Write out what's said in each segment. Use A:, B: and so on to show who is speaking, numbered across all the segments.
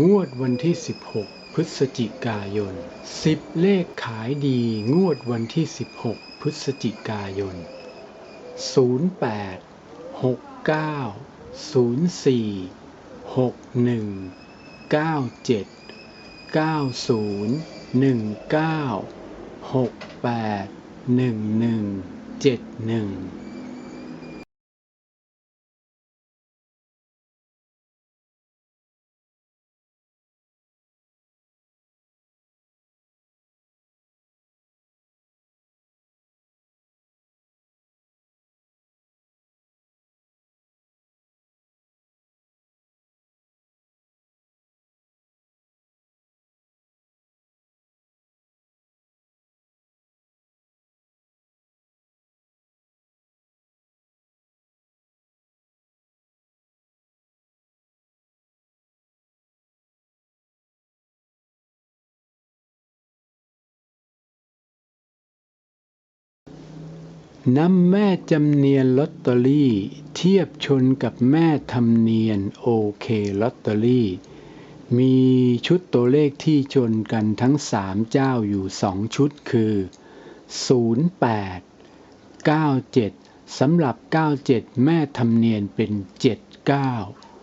A: งวดวันที่ 16 พฤศจิกายน 10 เลขขายดีงวดวันที่ 16 พฤศจิกายน 08 69 04 61 97 90 19 68 11 71 น้ำแม่จำเนียนลอตเตอรี่ เทียบชนกับแม่ทำเนียนโอเคลอตเตอรี่ มีชุดตัวเลขที่ชนกันทั้ง 3 เจ้าอยู่ 2 ชุดคือ 08 97สำหรับ 97 แม่ทำเนียนเป็น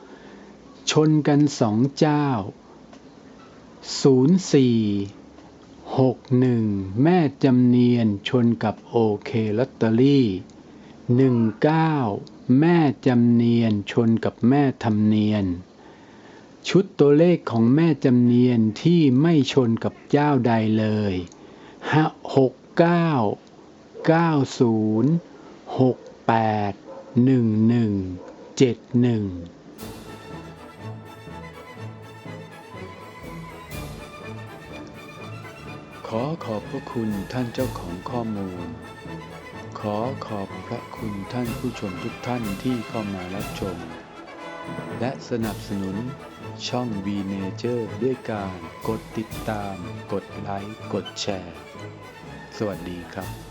A: 79 ชนกัน 2 เจ้า 04 หกหนึ่งแม่จำเนียนชนกับโอเคลอตเตอรี่หนึ่งเก้าแม่จำเนียนชนกับแม่ทำเนียน ชุดตัวเลขของแม่จำเนียนที่ไม่ชนกับเจ้าใดเลยหกเก้าเก้าศูนย์หกแปดหนึ่งหนึ่งเจ็ดหนึ่ง ขอขอบพระคุณท่านเจ้าของข้อมูล ขอขอบพระคุณท่านผู้ชมทุกท่านที่เข้ามารับชม และสนับสนุนช่อง V Nature ด้วยการกดติดตาม กดไลค์ กดแชร์ สวัสดีครับ